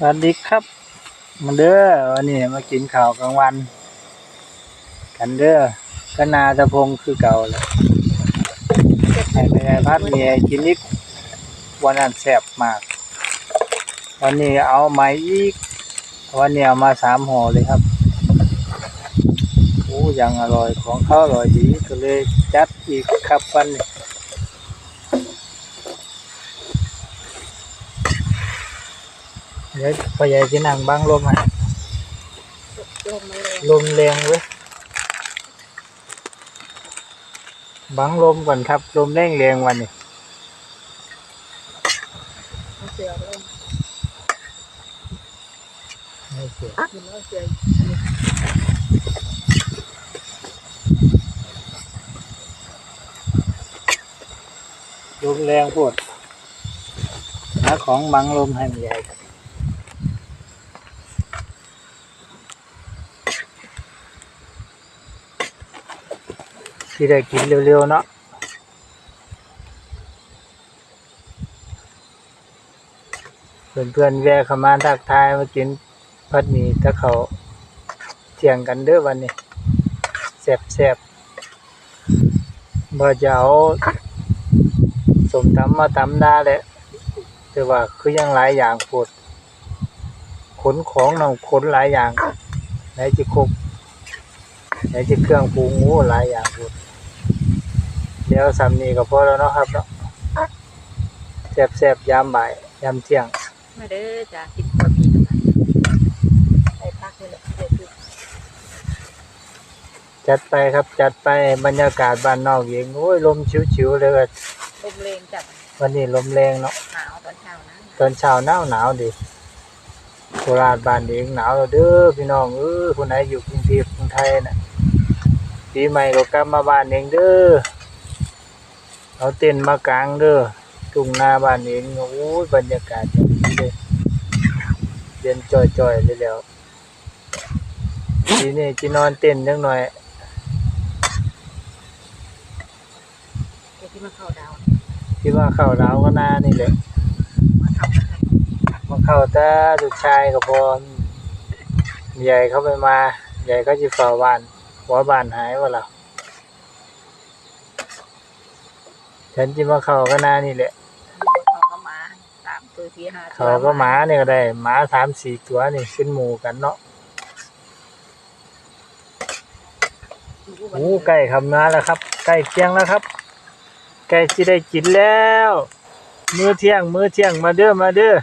สวัสดีครับมาเด้อวันนี้มากินข้าวกลางวัน กันเด้อก็นาตะพงคือเก่าเลยให้ไปไงพัดเมียกินนิดวันนั้นแซ่บมาก วันนี้เอาไม้อีก วันนี้เอามาสามห่อเลยครับโอ้ยังอร่อยของเขาอร่อยดีก็เลยจัดอีกครับวันนี้ เดี๋ยวพ่อใหญ่จะนั่งบังลมอะลมมาเลยลมแรงเว้ยบังลมก่อนครับ ลมแรงแรงวันนี้เอาเสือลงไม่เสียขึ้นแล้วเสือลมแรงปวดหาของบังลมให้มันใหญ่ครับ ที่ได้กินเร็วๆเนาะเพื่อนๆแวะเข้ามาทักทายมากินพัดหมี่ถ้าเขาเที่ยงกันเด้อวันนี้แซ่บๆบ่จะเอาสมตำมาตำได้แหละแต่ว่าคือยังหลายอย่างปวดขนของน้องขนหลายอย่างไหนจะครบไหนจะเครื่องปรุงหูหลายอย่างปวด เดี๋ยวสำนีก็พอแล้วเนาะครับเนาะแซ่บๆยามบ่ายยามเที่ยง มาเด้อจ้ากินข้าวผีกันใส่ปักนี่แหละเดี๋ยวคือจัดไปครับจัดไปบรรยากาศบ้านนอกเองโอ้ยลมชิวๆเลยว่ะลมแรงจัดวันนี้ลมแรงเนาะหนาวตอนเช้านะตอนเช้าหนาวหนาวดิโคราชบ้านเองหนาวแล้วเด้อพี่น้องเออคนไหนอยู่กรุงเทพกรุงไทยน่ะปีใหม่ก็กลับมาบ้านเองเด้อ เอาเต็นท์มากางเด้อทุ่งนาบ้านเองโอ้ยบรรยากาศอย่างนี้เลยเย็นจ่อยๆเลยแล้วทีนี้จะนอนเต็นท์จังหน่อยเดี๋ยวที่มาเข้าดาวคิดว่าเข้าดาวก็น่านี่แหละมาทำกันมาเข้าแต่ลูกชายก็พอใหญ่เขาไปมา ใหญ่ก็จะเฝ้าบ้านหัวบ้านหายวะล่ะ ฉันจะมาเข้าก็น่านี่แหละ เขาก็มาสามตัวที่ห้าเขาก็หมาเนี่ยก็ได้หมาสามสี่ตัวนี่เป็นหมู่กันเนาะโอ้ใกล้คำนาแล้วครับใกล้เที่ยงแล้วครับใกล้จะได้กินแล้ว มื้อเที่ยงมื้อเที่ยงมาเด้อมาเด้อ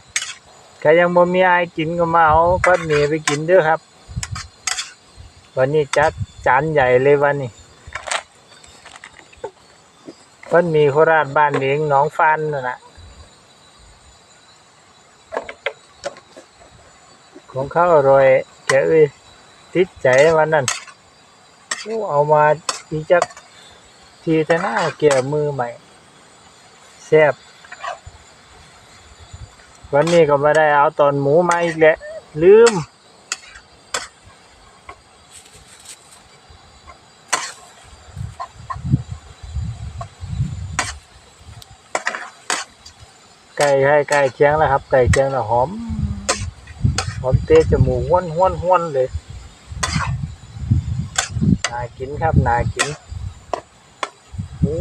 ใครยังบ่มีอายกินก็มาเอาก้อนหมี่ไปกินเด้อครับ วันนี้จัดจานใหญ่เลยวันนี้ ก้อนหมี่โคราชบ้านเองหนองฟันน่ะนะของเขาอร่อยแกเอ้ยติดใจวันนั้นโอ้เอามาอีจักทีแต่หน้าแก่ยมือใหม่แซ่บวันนี้ก็ไม่ได้เอาตอนหมูมาอีกแหละลืม ก่ให้ไก่เคียงแล้วครับไก่เคียงแล้วหอมหอมเตะจมูกห้วนห้วนห้วนเลยน่ากินครับน่ากินโอ้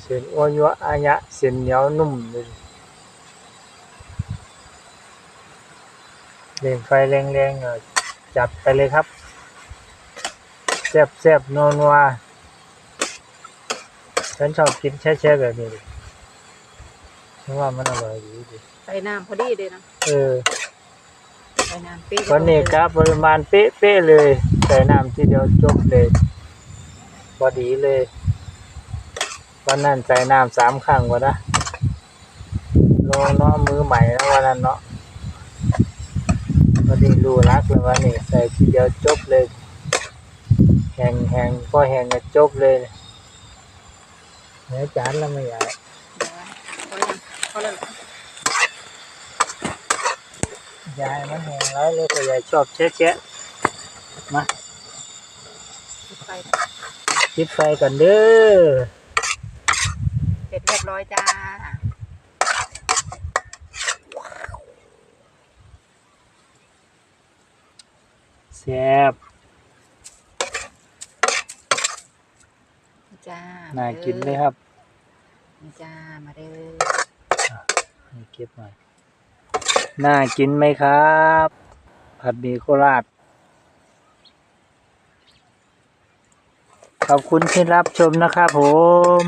เส้นอ้วนยัวอายะเส้นเหนียวนุ่มเลยเร่งไฟแรงๆจัดไปเลยครับแซ่บแซ่บนัวนัว ฉันชอบกินแช่ๆแบบนี้เลยฉันว่ามันอร่อยดีดิใส่น้ำพอดีเลยนะเออใส่น้ำเป๊ะวันนี้ครับปริมาณเป๊ะๆเลยใส่น้ำทีเดียวจบเลยพอดีเลย วันนั้นใส่น้ำสามครั้งวะนะรอเนาะมือใหม่นะวันนั้นเนาะวันนี้รู้รักเลยวันนี้ใส่ทีเดียวจบเลยแห้งแห้งพอแห้งก็จบเลย เนื้อจานแล้วไม่ใหญ่ยายมันแห้งแล้วเลยก็ยายชอบเช็ดเช็ดมาปิดไฟกันเด้อเสร็จเรียบร้อยจ้าแซ่บ จ้าๆน่ากินเลยครับนี่จ้ามาเด้อให้เก็บหน่อยน่ากินไหมครับ ผัดหมี่โคราชขอบคุณที่รับชมนะครับผม